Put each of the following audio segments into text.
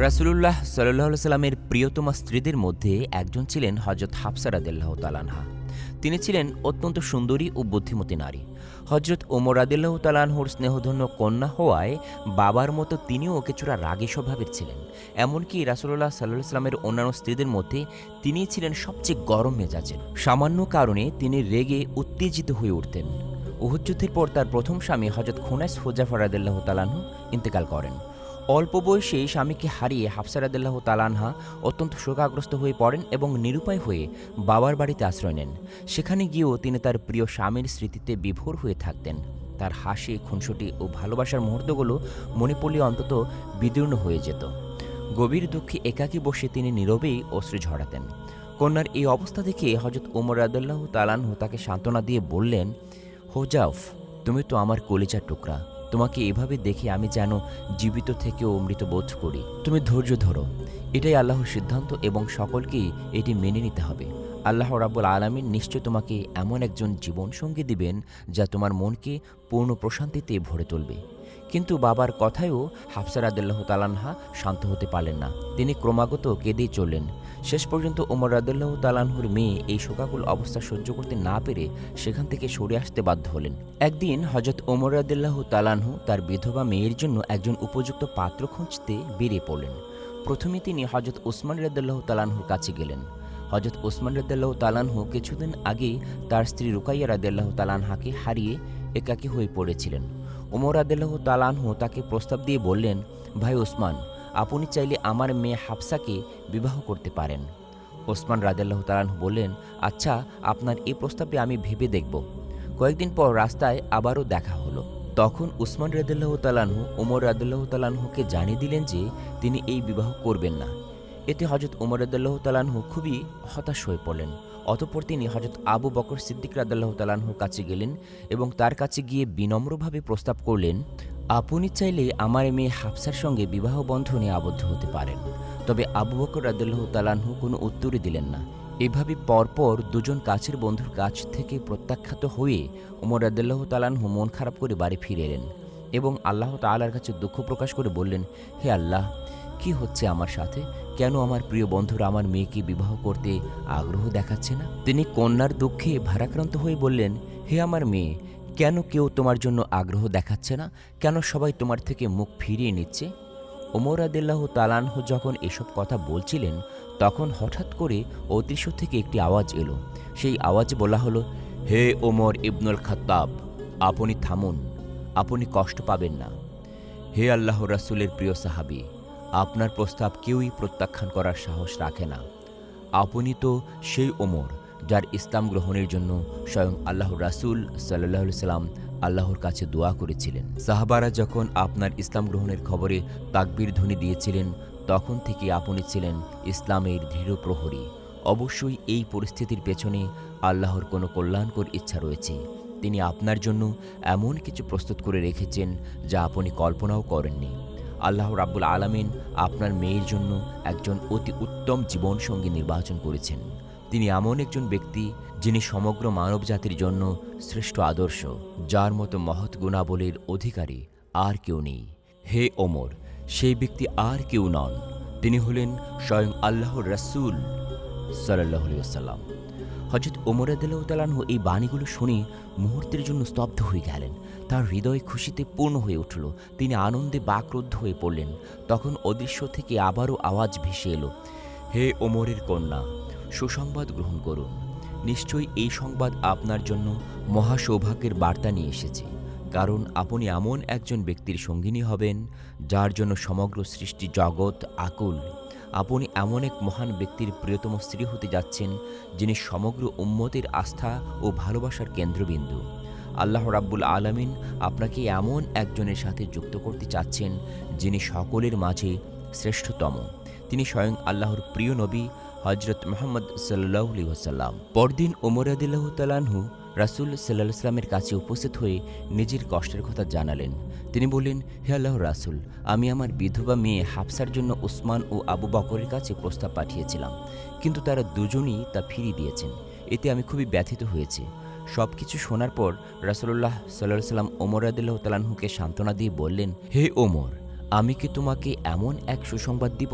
রাসুলুল্লাহ সাল্লাহ সাল্লামের প্রিয়তমা স্ত্রীদের মধ্যে একজন ছিলেন হজরত হাফসা রাদিল্লাহ তালানহা তিনি ছিলেন অত্যন্ত সুন্দরী ও বুদ্ধিমতী নারী। হজরত ওমর রাদিল্লাহ তালানহুর স্নেহধন্য কন্যা হওয়ায় বাবার মতো তিনিও কিছুটা রাগী স্বভাবের ছিলেন। এমনকি রাসুল্লাহ সাল্লাহ সাল্লামের অন্যান্য স্ত্রীদের মধ্যে তিনিই ছিলেন সবচেয়ে গরম মেজাজের। সামান্য কারণে তিনি রেগে উত্তেজিত হয়ে উঠতেন। উহুদ পর তার প্রথম স্বামী হজরত খুনাইস হোজাফা রাদিল্লাহ তালানহু ইন্তেকাল করেন। অল্প বয়সে স্বামীকে হারিয়ে হাফসারাদাল্লাহ তালানহা অত্যন্ত শোকাগ্রস্ত হয়ে পড়েন এবং নিরুপায় হয়ে বাবার বাড়িতে আশ্রয় নেন। সেখানে গিয়েও তিনি তার প্রিয় স্বামীর স্মৃতিতে বিভোর হয়ে থাকতেন। তার হাসি, খুনসুটি ও ভালোবাসার মুহূর্তগুলো মনে পড়লে অন্তত বিদীর্ণ হয়ে যেত। গভীর দুঃখে একাকী বসে তিনি নীরবেই অশ্রু ঝরাতেন। কন্যার এই অবস্থা দেখে হজরত ওমর রাদাল্লাহ তালানহু তাকে সান্ত্বনা দিয়ে বললেন, হোজাফ, তুমি তো আমার কলিজার টুকরা। তোমাকে এভাবে দেখে আমি যেন জীবিত থেকেও অমৃত বোধ করি। তুমি ধৈর্য ধরো। এটাই আল্লাহর সিদ্ধান্ত এবং সকলকেই এটি মেনে নিতে হবে। আল্লাহ রাবুল আলমিন নিশ্চয় তোমাকে এমন একজন জীবনসঙ্গী দিবেন যা তোমার মনকে পূর্ণ প্রশান্তিতে ভরে তুলবে। কিন্তু বাবার কথায়ও হাফসার আদাল্লাহ তালানহা শান্ত হতে পারলেন না। তিনি ক্রমাগত কেঁদেই চললেন। শেষ পর্যন্ত ওমর রাদুল্লাহ তালানহুর মেয়ে এই শোকাকুল অবস্থা সহ্য করতে না পেরে সেখান থেকে সরে আসতে বাধ্য হলেন। একদিন হজরত ওমর রাদুল্লাহ তালানহু তার বিধবা মেয়ের জন্য একজন উপযুক্ত পাত্র খুঁজতে বেরিয়ে পড়লেন। প্রথমে তিনি হজরত ওসমান রাদুল্লাহ তালানহুর কাছে গেলেন। হজরত ওসমান রাদুল্লাহ তালানহু কিছুদিন আগেই তার স্ত্রী রুকাইয়া রাদুল্লাহ তালানহাকে হারিয়ে একাকী হয়ে পড়েছিলেন। ওমর আদাল্লাহ তালানহু তাকে প্রস্তাব দিয়ে বললেন, ভাই ওসমান, আপনি চাইলে আমার মেয়ে হাফসাকে বিবাহ করতে পারেন। ওসমান রাদাল্লাহ তালানহু বললেন আচ্ছা আপনার এই প্রস্তাবটি আমি ভেবে দেখব। কয়েকদিন পর রাস্তায় আবারও দেখা হলো। তখন উসমান রাদাল্লাহ তালানহু ওমর রাদাল্লাহ তালানহুকে জানিয়ে দিলেন যে তিনি এই বিবাহ করবেন না। এতে হজরত ওমর রাদাল্লাহ তালানহু খুবই হতাশ হয়ে পড়লেন। অতপর তিনি হজরত আবু বকর সিদ্দিক রাদাল্লাহ তালানহুর কাছে গেলেন এবং তার কাছে গিয়ে বিনম্রভাবে প্রস্তাব করলেন, আপনি চাইলে আমার মেয়ে হাফসার সঙ্গে বিবাহ বন্ধনে আবদ্ধ হতে পারেন। তবে আবু বকর রাদাল্লাহ তালানহু কোনো উত্তরই দিলেন না। এভাবে পরপর দুজন কাছের বন্ধুর কাছ থেকে প্রত্যাখ্যাত হয়ে ওমর রাদাল্লাহ তালানহু মন খারাপ করে বাড়ি ফিরে এলেন এবং আল্লাহ তালার কাছে দুঃখ প্রকাশ করে বললেন, হে আল্লাহ কি হচ্ছে আমার সাথে? কেন আমার প্রিয় বন্ধুরা আমার মেয়েকে বিবাহ করতে আগ্রহ দেখাচ্ছে না? তিনি কন্যার দুঃখে ভারাক্রান্ত হয়ে বললেন, হে আমার মেয়ে, কেন কেউ তোমার জন্য আগ্রহ দেখাচ্ছে না? কেন সবাই তোমার থেকে মুখ ফিরিয়ে নিচ্ছে? ওমর আদিল্লাহ তালানহু যখন এসব কথা বলছিলেন, তখন হঠাৎ করে অদৃশ্য থেকে একটি আওয়াজ এলো। সেই আওয়াজ বলা হলো, হে ওমর ইবনুল খাত্তাব, আপনি থামুন। আপনি কষ্ট পাবেন না। হে আল্লাহ রাসুলের প্রিয় সাহাবি আপনার প্রস্তাব কেউই প্রত্যাখ্যান করার সাহস রাখে না। আপনি তো সেই ওমর যার ইসলাম গ্রহণের জন্য স্বয়ং আল্লাহ রাসুল সাল্লাহ সাল্লাম আল্লাহর কাছে দোয়া করেছিলেন। সাহাবারা যখন আপনার ইসলাম গ্রহণের খবরে তাকবীর ধ্বনি দিয়েছিলেন, তখন থেকে আপনি ছিলেন ইসলামের দৃঢ় প্রহরী। অবশ্যই এই পরিস্থিতির পেছনে আল্লাহর কোনো কল্যাণকর ইচ্ছা রয়েছে। তিনি আপনার জন্য এমন কিছু প্রস্তুত করে রেখেছেন যা আপনি কল্পনাও করেননি। আল্লাহ রাব্বুল আলামিন আপনার মেয়ের জন্য একজন অতি উত্তম জীবনসঙ্গী নির্বাচন করেছেন। তিনি এমন একজন ব্যক্তি যিনি সমগ্র মানব জাতির জন্য শ্রেষ্ঠ আদর্শ, যার মতো মহৎ গুণাবলীর অধিকারী আর কেউ নেই। হে ওমর, সেই ব্যক্তি আর কেউ নন। তিনি হলেন স্বয়ং আল্লাহর রাসূল সাল্লাহ সাল্লাম হজরত ওমর আদালতালানহ এই বাণীগুলো শুনে মুহূর্তের জন্য স্তব্ধ হয়ে গেলেন। তার হৃদয় খুশিতে পূর্ণ হয়ে উঠল। তিনি আনন্দে বাকরুদ্ধ হয়ে পড়লেন। তখন অদৃশ্য থেকে আবারও আওয়াজ ভেসে এলো, হে ওমরের কন্যা, সুসংবাদ গ্রহণ করুন। নিশ্চয়ই এই সংবাদ আপনার জন্য মহা সৌভাগ্যের বার্তা নিয়ে এসেছে। কারণ আপনি এমন একজন ব্যক্তির সঙ্গিনী হবেন, যার জন্য সমগ্র সৃষ্টি জগৎ আকুল। আপনি এমন এক মহান ব্যক্তির প্রিয়তম স্ত্রী হতে যাচ্ছেন, যিনি সমগ্র উম্মতের আস্থা ও ভালোবাসার কেন্দ্রবিন্দু। আল্লাহ রাব্বুল আলামিন আপনাকে এমন একজনের সাথে যুক্ত করতে চাচ্ছেন, যিনি সকলের মাঝে শ্রেষ্ঠতম। তিনি স্বয়ং আল্লাহর প্রিয় নবী হজরত মোহাম্মদ সাল্লাহ ওসাল্লাম পরদিন ওমর আদিল্লাহ তালানহু রাসুল সাল্লাহ সাল্লামের কাছে উপস্থিত হয়ে নিজের কষ্টের কথা জানালেন। তিনি বললেন, হে আল্লাহ রাসুল, আমি আমার বিধবা মেয়ে হাফসার জন্য উসমান ও আবু বকরের কাছে প্রস্তাব পাঠিয়েছিলাম, কিন্তু তারা দুজনই তা ফিরিয়ে দিয়েছেন। এতে আমি খুবই ব্যথিত হয়েছি। সব কিছু শোনার পর রাসুল্লাহ সাল্লাহ সাল্লাম ওমর আদিল্লাহ তালানহুকে সান্ত্বনা দিয়ে বললেন, হে ওমর আমি কি তোমাকে এমন এক সুসংবাদ দিব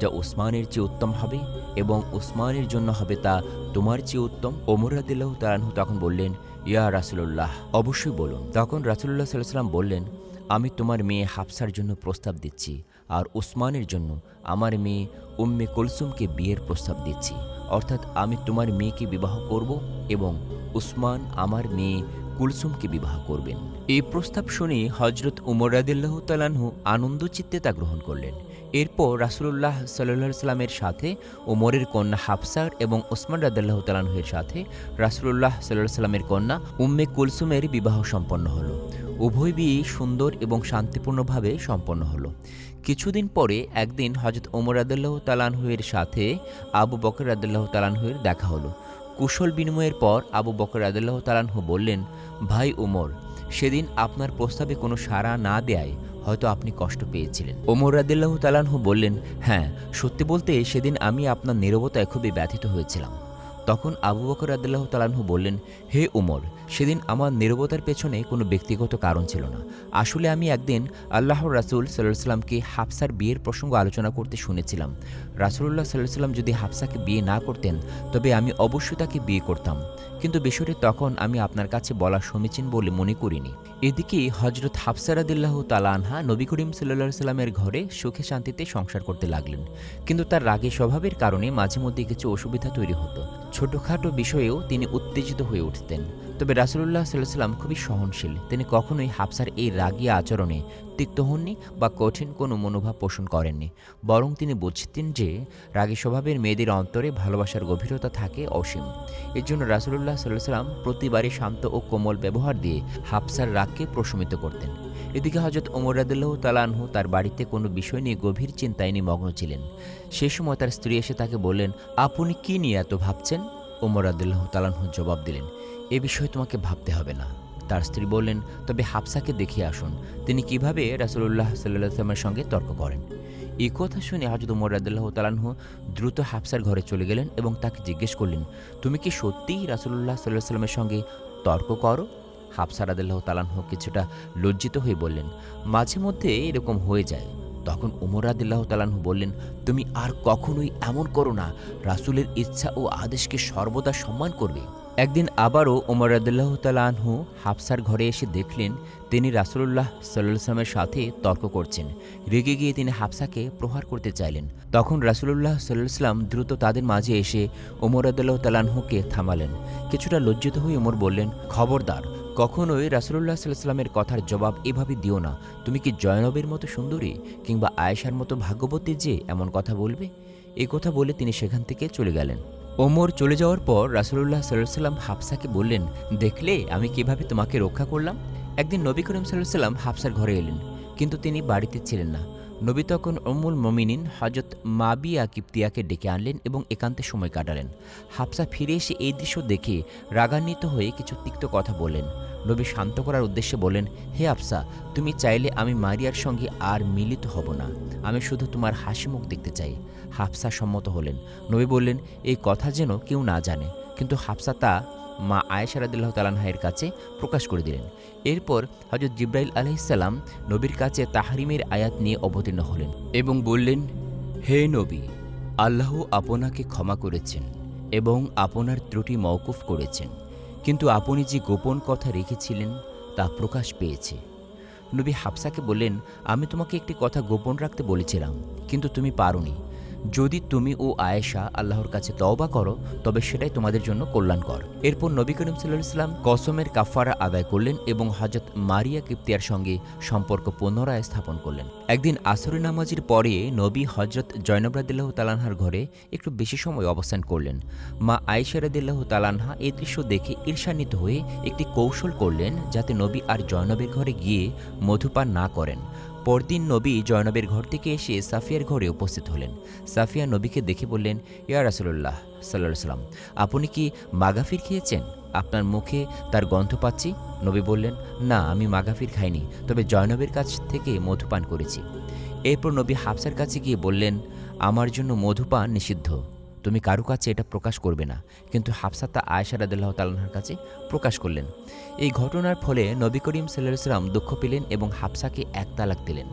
যা উসমানের চেয়ে উত্তম হবে এবং উসমানের জন্য হবে তা তোমার চেয়ে উত্তম? ওমর রাদিল্লাহ তালানহু তখন বললেন, ইয়া রাসুল্লাহ অবশ্যই বলুন। তখন রাসুল্লাহ সাল্লাম বললেন, আমি তোমার মেয়ে হাফসার জন্য প্রস্তাব দিচ্ছি আর উসমানের জন্য আমার মেয়ে উম্মে কুলসুমকে বিয়ের প্রস্তাব দিচ্ছি। অর্থাৎ আমি তোমার মেয়েকে বিবাহ করব এবং উসমান আমার মেয়ে কুলসুমকে বিবাহ করবেন। এই প্রস্তাব শুনে হজরত উমর রাদিল্লাহ তালানহু আনন্দ চিত্তে তা গ্রহণ করলেন। এরপর রাসুলুল্লাহ সাল্লাহ সাল্লামের সাথে ওমরের কন্যা হাফসার এবং ওসমান রাদিল্লাহ তালানহের সাথে রাসুলুল্লাহ সাল্লাহ সাল্লামের কন্যা উম্মে কুলসুমের বিবাহ সম্পন্ন হলো। উভয় বিয়ে সুন্দর এবং শান্তিপূর্ণভাবে সম্পন্ন হলো। কিছুদিন পরে একদিন হজরত ওমর রাদিল্লাহ তালানহুয়ের সাথে আবু বকর রাদিল্লাহ তালানহুয়ের দেখা হলো। কুশল বিনিময়ের পর আবু বকর রাদিল্লাহ তালানহু বললেন, ভাই ওমর, সেদিন আপনার প্রস্তাবে কোনো সাড়া না দেয় হয়তো আপনি কষ্ট পেয়েছিলেন। ওমর রাদিল্লাহ তালানহু বললেন হ্যাঁ সত্যি বলতে সেদিন আমি আপনার নিরবতায় খুবই ব্যথিত হয়েছিলাম। তখন আবু বকর রাদিল্লাহ তালানহু বললেন, হে উমর, সেদিন আমার নীরবতার পেছনে কোনো ব্যক্তিগত কারণ ছিল না। আসলে আমি একদিন আল্লাহর রাসুল সাল্লাহ সাল্লামকে হাফসার বিয়ের প্রসঙ্গ আলোচনা করতে শুনেছিলাম। রাসুল্লাহ সাল্লাহ সাল্লাম যদি হাফসাকে বিয়ে না করতেন, তবে আমি অবশ্যই তাকে বিয়ে করতাম। কিন্তু বিষয়টি তখন আমি আপনার কাছে বলা সমীচীন বলে মনে করিনি। এদিকে হজরত হাফসারাদিল্লাহ তালানহা নবী করিম সাল্লা সাল্লামের ঘরে সুখে শান্তিতে সংসার করতে লাগলেন। কিন্তু তার রাগে স্বভাবের কারণে মাঝে মধ্যে কিছু অসুবিধা তৈরি হতো। ছোটোখাটো বিষয়েও তিনি উত্তেজিত হয়ে উঠতেন। তবে রাসুলুল্লাহ সাল্লাহ সাল্লাম খুবই সহনশীল। তিনি কখনোই হাফসার এই রাগী আচরণে তিক্ত হননি বা কঠিন কোনো মনোভাব পোষণ করেননি। বরং তিনি বুঝতেন যে রাগী স্বভাবের মেয়েদের অন্তরে ভালোবাসার গভীরতা থাকে অসীম। এর জন্য রাসুলুল্লাহ সাল্লাহ সাল্লাম প্রতিবারই শান্ত ও কোমল ব্যবহার দিয়ে হাফসার রাগকে প্রশমিত করতেন। এদিকে হজরত ওমর রাদুল্লাহ তালানহু তার বাড়িতে কোনো বিষয় নিয়ে গভীর চিন্তায় নিমগ্ন ছিলেন। সে সময় তার স্ত্রী এসে তাকে বললেন, আপনি কি নিয়ে এত ভাবছেন? ওমর রাদুল্লাহ তালানহু জবাব দিলেন এ বিষয়ে তোমাকে ভাবতে হবে না। তার স্ত্রী বললেন, তবে হাফসাকে দেখিয়ে আসুন। তিনি কীভাবে রাসুলুল্লাহ সাল্লাহ সাল্লামের সঙ্গে তর্ক করেন? এই কথা শুনে হাজরত উমর রাদুল্লাহ তালানহু দ্রুত হাফসার ঘরে চলে গেলেন এবং তাকে জিজ্ঞেস করলেন, তুমি কি সত্যিই রাসুলুল্লাহ সাল্লাহ সাল্লামের সঙ্গে তর্ক করো? হাফসা রাদুল্লাহ তালানহু কিছুটা লজ্জিত হয়ে বললেন, মাঝে মধ্যে এরকম হয়ে যায়। তখন উমর রাদিল্লাহ তালানহু বললেন, তুমি আর কখনোই এমন করো না। রাসুলের ইচ্ছা ও আদেশকে সর্বদা সম্মান করবে। একদিন আবারও ওমর রাদিল্লাহ তালানহু হাফসার ঘরে এসে দেখলেন, তিনি রাসুলুল্লাহ সাল্লামের সাথে তর্ক করছেন। রেগে গিয়ে তিনি হাফসাকে প্রহার করতে চাইলেন। তখন রাসুলুল্লাহ সাল্লাম দ্রুত তাদের মাঝে এসে ওমর রাদিল্লাহ তালানহুকে থামালেন। কিছুটা লজ্জিত হয়ে ওমর বললেন, খবরদার কখনোই রাসুলুল্লাহ সাল্লামের কথার জবাব এভাবে দিও না। তুমি কি জয়নবের মতো সুন্দরী কিংবা আয়েশার মতো ভাগ্যবতী যে এমন কথা বলবে? এই কথা বলে তিনি সেখান থেকে চলে গেলেন। ওমর চলে যাওয়ার পর রাসুলুল্লাহ সাল্লাহ সাল্লাম হাফসাকে বললেন, দেখলে আমি কীভাবে তোমাকে রক্ষা করলাম? একদিন নবী করিম সাল্লাহ সাল্লাম হাফসার ঘরে এলেন। কিন্তু তিনি বাড়িতে ছিলেন না। নবী তখন অমুল মমিনিন হজরত মাবিয়া কিপ্তিয়াকে ডেকে আনলেন এবং একান্তে সময় কাটালেন। হাফসা ফিরে এসে এই দৃশ্য দেখে রাগান্বিত হয়ে কিছু তিক্ত কথা বললেন। নবী শান্ত করার উদ্দেশ্যে বলেন হে আফসা তুমি চাইলে আমি মারিয়ার সঙ্গে আর মিলিত হব না। আমি শুধু তোমার হাসি মুখ দেখতে চাই। হাফসা সম্মত হলেন। নবী বললেন, এই কথা যেন কেউ না জানে। কিন্তু হাফসা তা মা আয়েশা রাদিল্লাহ তালানহায়ের কাছে প্রকাশ করে দিলেন। এরপর হজরত জিব্রাইল আলহিসাল্লাম নবীর কাছে তাহারিমের আয়াত নিয়ে অবতীর্ণ হলেন এবং বললেন, হে নবী, আল্লাহ আপনাকে ক্ষমা করেছেন এবং আপনার ত্রুটি মওকুফ করেছেন। কিন্তু আপনি যে গোপন কথা রেখেছিলেন তা প্রকাশ পেয়েছে। নবী হাফসাকে বললেন, আমি তোমাকে একটি কথা গোপন রাখতে বলেছিলাম, কিন্তু তুমি পারোনি। যদি তুমি ও আয়েশা আল্লাহর কাছে তওবা করো, তবে সেটাই তোমাদের জন্য কল্যাণকর। এরপর নবী করিম সাল্লাহ ইসলাম কসমের কাফারা আদায় করলেন এবং হজরত মারিয়া কিপ্তিয়ার সঙ্গে সম্পর্ক পুনরায় স্থাপন করলেন। একদিন আসরি নামাজের পরে নবী হজরত জয়নবরাদিল্লাহ তালানহার ঘরে একটু বেশি সময় অবস্থান করলেন। মা আয়েশারাদিল্লাহ তালানহা এই দৃশ্য দেখে ঈর্ষান্বিত হয়ে একটি কৌশল করলেন যাতে নবী আর জয়নবের ঘরে গিয়ে মধুপান না করেন। পরদিন নবী জয়নবের ঘর থেকে এসে সাফিয়ার ঘরে উপস্থিত হলেন। সাফিয়া নবীকে দেখে বললেন, ইয়া রাসুল্লাহ সাল্লাহ সাল্লাম আপনি কি মাগাফির খেয়েছেন? আপনার মুখে তার গন্ধ পাচ্ছি? নবী বললেন, না, আমি মাগাফির খাইনি, তবে জয়নবের কাছ থেকে মধুপান করেছি। এরপর নবী হাফসার কাছে গিয়ে বললেন, আমার জন্য মধুপান নিষিদ্ধ। তুমি কারও কাছে এটা প্রকাশ করবে না। কিন্তু হাফসা তা আয়সা রাদিল্লাহ তাল্লাহার কাছে প্রকাশ করলেন। এই ঘটনার ফলে নবী করিম সাল্লাম দুঃখ পেলেন এবং হাফসাকে এক তালাক দিলেন।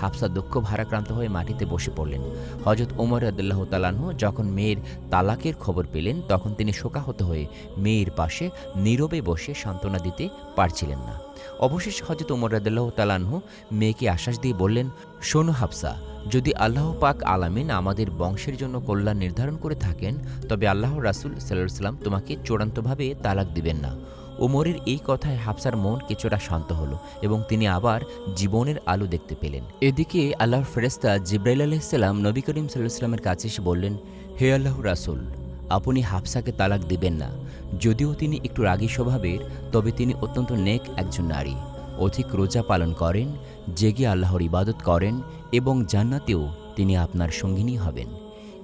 হাফসা দুঃখ ভারাক্রান্ত হয়ে মাটিতে বসে পড়লেন। হজরত ওমর আদুল্লাহ তালাহ যখন মেয়ের তালাকের খবর পেলেন, তখন তিনি শোকাহত হয়ে মেয়ের পাশে নীরবে বসে সান্ত্বনা দিতে পারছিলেন না। অবশেষে হজরত ওমর আদুল্লাহ তালাহ মেয়েকে আশ্বাস দিয়ে বললেন, শোনো হাফসা, যদি আল্লাহ পাক আলামিন আমাদের বংশের জন্য কল্যাণ নির্ধারণ করে থাকেন, তবে আল্লাহ রাসুল সাল্লাহ সাল্লাম তোমাকে চূড়ান্তভাবে তালাক দিবেন না। ওমরের এই কথায় হাফসার মন কিছুটা শান্ত হলো এবং তিনি আবার জীবনের আলো দেখতে পেলেন। এদিকে আল্লাহর ফেরেস্তা জিব্রাইল আলাইসাল্লাম নবী করিম সাল্লামের কাছে এসে বললেন, হে আল্লাহ রাসুল আপনি হাফসাকে তালাক দিবেন না। যদিও তিনি একটু রাগী স্বভাবের, তবে তিনি অত্যন্ত নেক একজন নারী। অধিক রোজা পালন করেন, জেগে আল্লাহর ইবাদত করেন এবং জান্নাতেও তিনি আপনার সঙ্গিনী হবেন।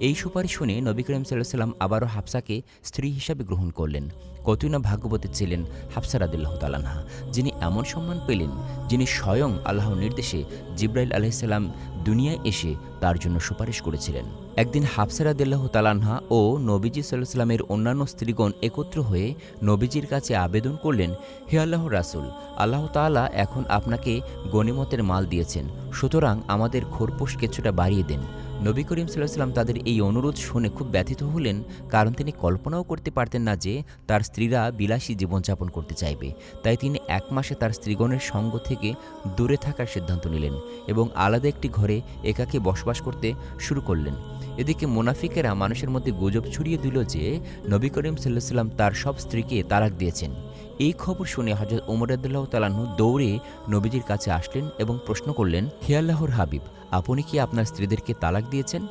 এই সুপারিশ শুনে নবী করিম সাল্লাহ সাল্লাম আবারও হাফসাকে স্ত্রী হিসাবে গ্রহণ করলেন। কতই না ভাগ্যবতী ছিলেন হাফসা রাদিল্লাহ তালানহা যিনি এমন সম্মান পেলেন, যিনি স্বয়ং আল্লাহর নির্দেশে জিব্রাইল আলাইসাল্লাম দুনিয়ায় এসে তার জন্য সুপারিশ করেছিলেন। একদিন হাফসারা রাদিল্লাহ তালানহা ও নবীজি সাল্লামের অন্যান্য স্ত্রীগণ একত্র হয়ে নবীজির কাছে আবেদন করলেন, হে আল্লাহ রাসুল, আল্লাহ তালা এখন আপনাকে গণিমতের মাল দিয়েছেন, সুতরাং আমাদের খোরপোশ কিছুটা বাড়িয়ে দেন। নবী করিম সাল্লাম তাদের এই অনুরোধ শুনে খুব ব্যথিত হলেন, কারণ তিনি কল্পনাও করতে পারতেন না যে তার স্ত্রীরা বিলাসী জীবনযাপন করতে চাইবে। তাই তিনি এক মাসে তার স্ত্রীগণের সঙ্গ থেকে দূরে থাকার সিদ্ধান্ত নিলেন এবং আলাদা একটি ঘরে একাকে বসবাস করতে শুরু করলেন। এদিকে মোনাফিকেরা মানুষের মধ্যে গুজব ছড়িয়ে দিল যে, নবী করিম সাল্লাহ সাল্লাম তার সব স্ত্রীকে তালাক দিয়েছেন। এই খবর শুনে হজরত ওমর আদুল্লাহ তালাহু দৌড়ে নবীজির কাছে আসলেন এবং প্রশ্ন করলেন, হে আল্লাহর হাবিব, আপনি কি আপনার স্ত্রীদেরকে তালাক দিয়েছেন?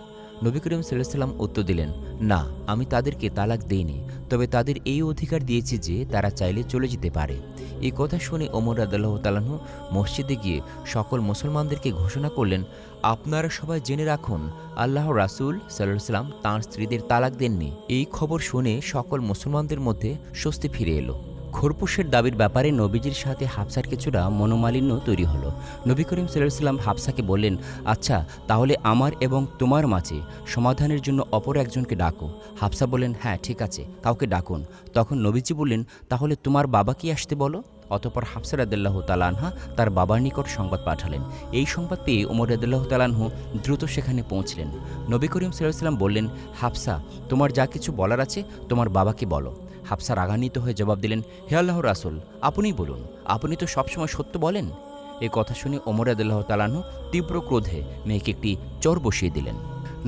নবী করিম সাল্লাহ সাল্লাম উত্তর দিলেন, না, আমি তাদেরকে তালাক দেইনি, তবে তাদের এই অধিকার দিয়েছি যে তারা চাইলে চলে যেতে পারে। এই কথা শুনে ওমর আদাল্লাহ তালাহু মসজিদে গিয়ে সকল মুসলমানদেরকে ঘোষণা করলেন, আপনারা সবাই জেনে রাখুন, আল্লাহ রাসুল সাল্লাহ সাল্লাম তাঁর স্ত্রীদের তালাক দেননি। এই খবর শুনে সকল মুসলমানদের মধ্যে স্বস্তি ফিরে এলো। খোরপোশের দাবির ব্যাপারে নবীজির সাথে হাফসার কিছুটা মনোমালিন্য তৈরি হলো। নবী করিম সাল্লাম হাফসাকে বললেন আচ্ছা তাহলে আমার এবং তোমার মাঝে সমাধানের জন্য অপর একজনকে ডাকো। হাফসা বললেন হ্যাঁ ঠিক আছে, কাউকে ডাকুন। তখন নবীজি বললেন, তাহলে তোমার বাবা কি আসতে বলো? অতপর হাফসা রাদুল্লাহ তালানহা তার বাবার নিকট সংবাদ পাঠালেন। এই সংবাদ পেয়ে ওমর রাদুল্লাহ তালানহু দ্রুত সেখানে পৌঁছলেন। নবী করিম সাল্লাম বললেন, হাফসা, তোমার যা কিছু বলার আছে তোমার বাবাকে বলো। হাফসা রাগান্বিত হয়ে জবাব দিলেন, হে আল্লাহ রাসুল আপনিই বলুন, আপনি তো সবসময় সত্য বলেন? এ কথা শুনে ওমর আদুল্লাহ তালানহু তীব্র ক্রোধে মেয়েকে একটি চর বসিয়ে দিলেন।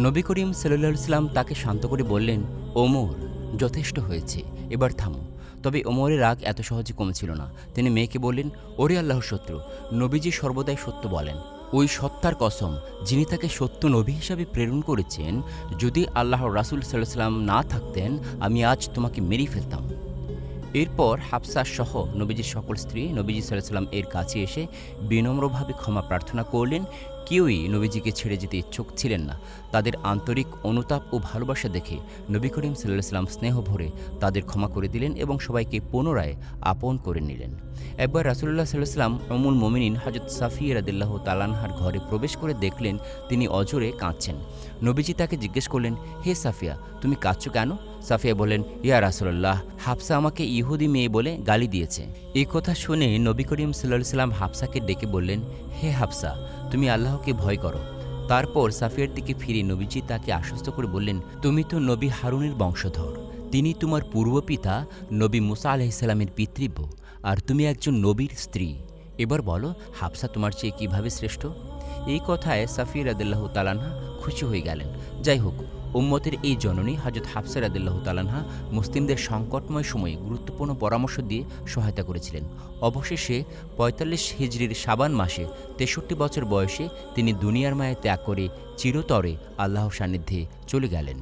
নবী করিম সাল্লাহ সাল্লাম তাকে শান্ত করে বললেন, ওমর, যথেষ্ট হয়েছে, এবার থামো। তবে ওমরের রাগ এত সহজে কমেছিল না। তিনি মেয়েকে বললেন, ওরে আল্লাহর শত্রু, নবীজি সর্বদাই সত্য বলেন। ওই সত্তার কসম, যিনি তাকে সত্য নবী হিসাবে প্রেরণ করেছেন, যদি আল্লাহ রাসুল সাল্লাম না থাকতেন, আমি আজ তোমাকে মেরে ফেলতাম। এরপর হাফসা সহ নবীজির সকল স্ত্রী নবীজি সাল্লাম এর কাছে এসে বিনম্রভাবে ক্ষমা প্রার্থনা করলেন। কেউই নবীজিকে ছেড়ে যেতে ইচ্ছুক ছিলেন না। তাদের আন্তরিক অনুতাপ ও ভালোবাসা দেখে নবী করিম সাল্লাহ স্নেহ ভরে তাদের ক্ষমা করে দিলেন এবং সবাইকে পুনরায় আপন করে নিলেন। একবার রাসুল্লাহ সাল্লাহ সাল্লাম অমুল মোমিনিন হজরত সাফি রাদিল্লাহ তালানহার ঘরে প্রবেশ করে দেখলেন তিনি অজরে কাঁদছেন। নবীজি তাকে জিজ্ঞেস করলেন, হে সাফিয়া, তুমি কাঁদছো কেন? সাফিয়া বলেন ইয়া রাসুল্লাহ হাফসা আমাকে ইহুদি মেয়ে বলে গালি দিয়েছে। এই কথা শুনে নবী করিম সাল্লাহ সাল্লাম হাফসাকে ডেকে বললেন, হে হাফসা, তুমি আল্লাহকে ভয় করো। তারপর সাফিয়ার দিকে ফিরে নবীজি তাকে আশ্বস্ত করে বললেন, তুমি তো নবী হারুনের বংশধর। তিনি তোমার পূর্বপিতা নবী মুসা আলাইসাল্লামের পিতৃব্য, আর তুমি একজন নবীর স্ত্রী। এবার বলো, হাফসা তোমার চেয়ে কীভাবে শ্রেষ্ঠ? এই কথায় সাফির আদুল্লাহ তালানহা খুশি হয়ে গেলেন। যাই হোক উম্মতের এই জননী হাজত হাফসার আদুল্লাহ তালানহা মুসলিমদের সংকটময় সময়ে গুরুত্বপূর্ণ পরামর্শ দিয়ে সহায়তা করেছিলেন। অবশেষে পঁয়তাল্লিশ হিজড়ির সাবান মাসে তেষট্টি বছর বয়সে তিনি দুনিয়ার মায়ে ত্যাগ করে চিরতরে আল্লাহর সান্নিধ্যে চলে গেলেন।